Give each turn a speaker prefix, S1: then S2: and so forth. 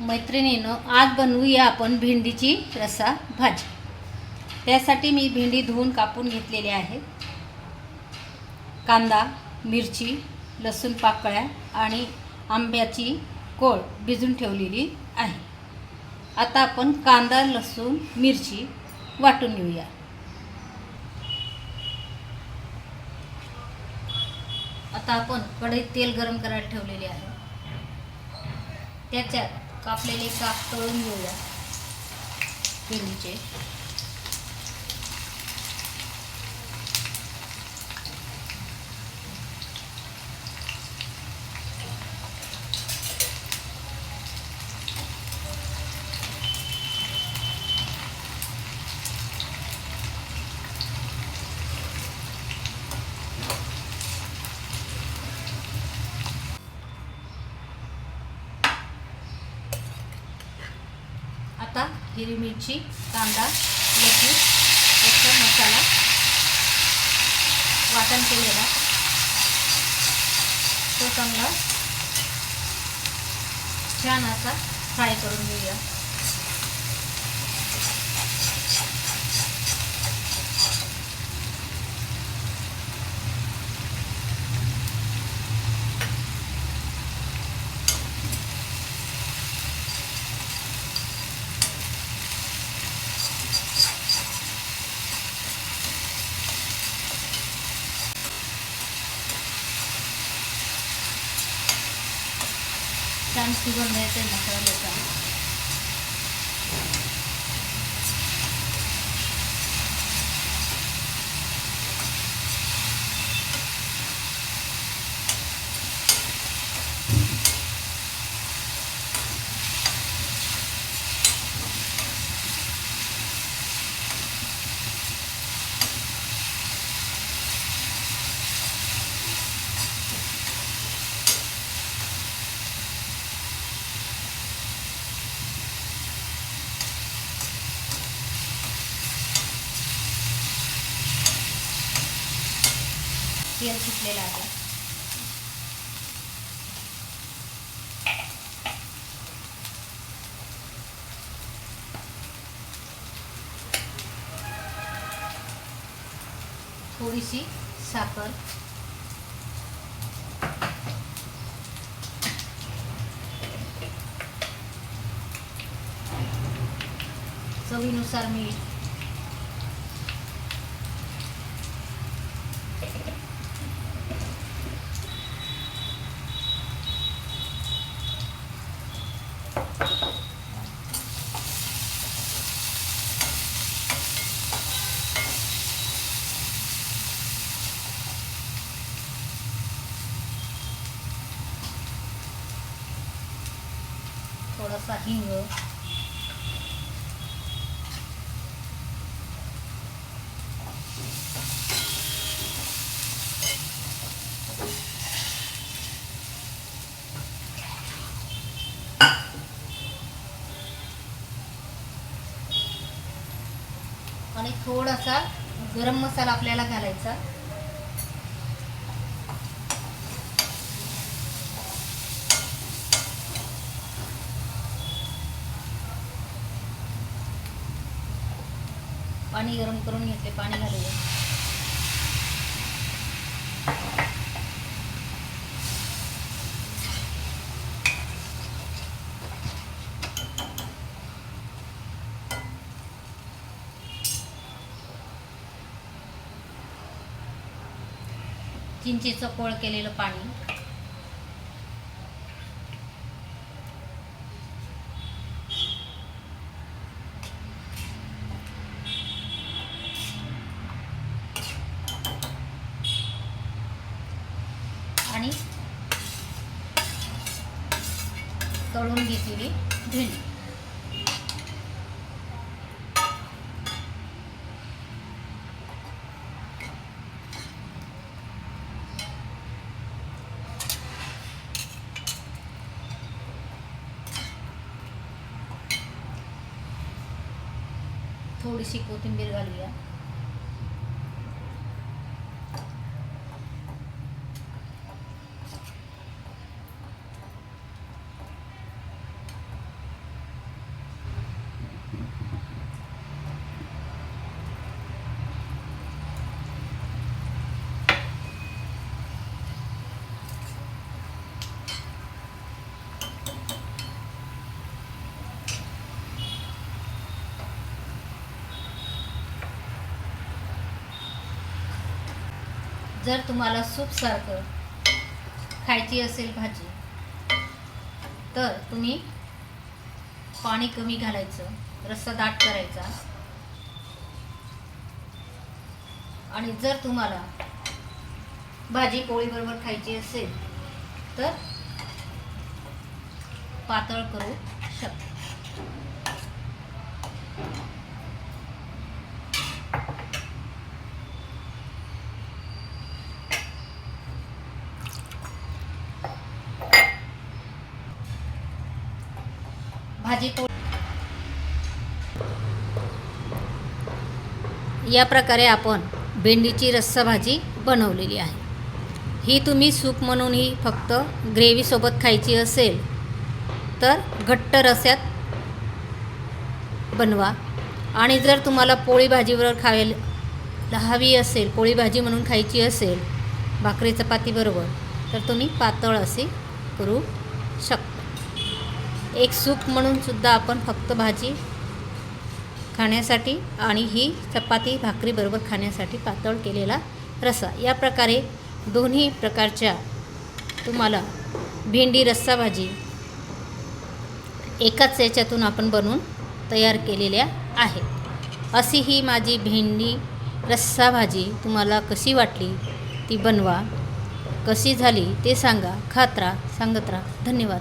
S1: मैत्रिणीनं आज बनवूया आपण भेंडीची रसा भाजी. त्यासाठी मी भेंडी धुवून कापून घेतलेली आहे. कांदा मिरची लसूण पाकळ्या आणि आंब्याची कोळ भिजून ठेवलेली आहे. आता आपण कांदा लसूण मिरची वाटून घेऊया. आता आपण कढईत तेल गरम करायला ठेवलेले आहे. त्याच्यात कापलेले काप तळून घेऊया. भेंडीचे आता हिरवी मिरची कांदा लसूण एक्स्ट्रा मसाला वाटण केलेला. तो चांगला छान असा फ्राय करून घेऊया. más igualmente en तेल सुटलेलं आहे. थोडीशी साखर. चवीनुसार मीठ. थोडासा हिंग आणि थोडासा गरम मसाला आपल्याला घालायचा. पाणी गरम करून घेतले पाणी घालूया. चिंचेचं कोळ केलेलं पाणी. आणि तळून घेतलेली भेंडी. थोडीशी कोथिंबीर घालूया. जर तुम्हाला सूपसारखं खायची असेल भाजी तर तुम्ही पाणी कमी घालायचं रस्सा दाट करायचा. आणि जर तुम्हाला भाजी पोळीबरोबर खायची असेल तर पातळ करू शकता. भाजी या प्रकारे आपण भेंडीची रस्साभाजी बनवलेली आहे. ही तुम्ही सूप म्हणूनही फक्त ग्रेव्हीसोबत खायची असेल तर घट्ट रस्यात बनवा. आणि जर तुम्हाला पोळी भाजीवर खायला हवी असेल पोळी भाजी म्हणून खायची असेल भाकरी चपातीबरोबर तर तुम्ही पातळ असे करू शकता. एक सूप म्हणूनसुद्धा आपण फक्त भाजी खाण्यासाठी आणि ही चपाती भाकरीबरोबर खाण्यासाठी पातळ केलेला रस्सा. या प्रकारे दोन्ही प्रकारच्या तुम्हाला भेंडी रस्सा भाजी एकाच याच्यातून आपण बनवून तयार केलेल्या आहेत. अशी ही माझी भेंडी रस्सा भाजी तुम्हाला कशी वाटली ती बनवा. कशी झाली ते सांगा. खात राहा सांगत राहा. धन्यवाद.